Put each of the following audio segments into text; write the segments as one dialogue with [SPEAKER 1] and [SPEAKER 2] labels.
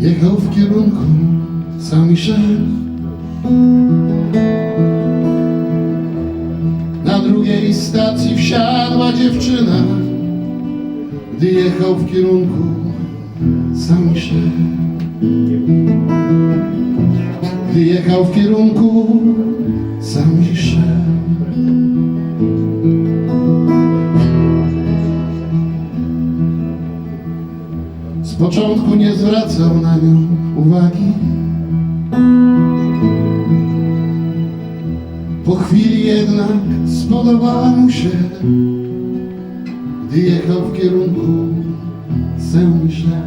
[SPEAKER 1] Jechał w kierunku Saint-Michel Na drugiej stacji wsiadła dziewczyna. Gdy jechał w kierunku Saint-Michel Gdy jechał w kierunku Saint-Michel Z początku nie zwracał na nią uwagi. Po chwili jednak spodobała mu się Gdy jechał w kierunku Saint-Michel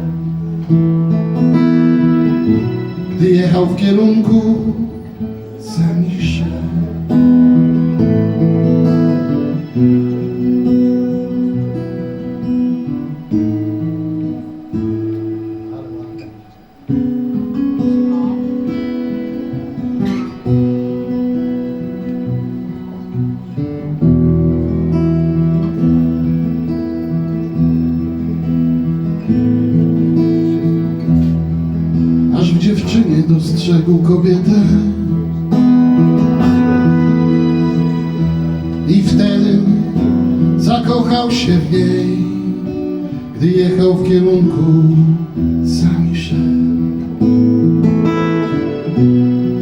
[SPEAKER 1] Gdy jechał w kierunku dziewczynie dostrzegł kobietę. I wtedy zakochał się w niej Gdy jechał w kierunku Saint-Michel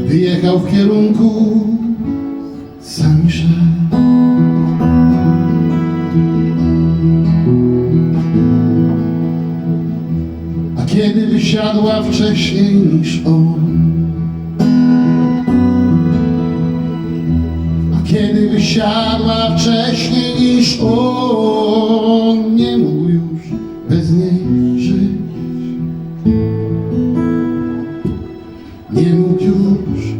[SPEAKER 1] Gdy jechał w kierunku Saint-Michel kiedy wysiadła wcześniej niż on. A kiedy wysiadła wcześniej niż on. Nie mógł już bez niej żyć. Nie mógł już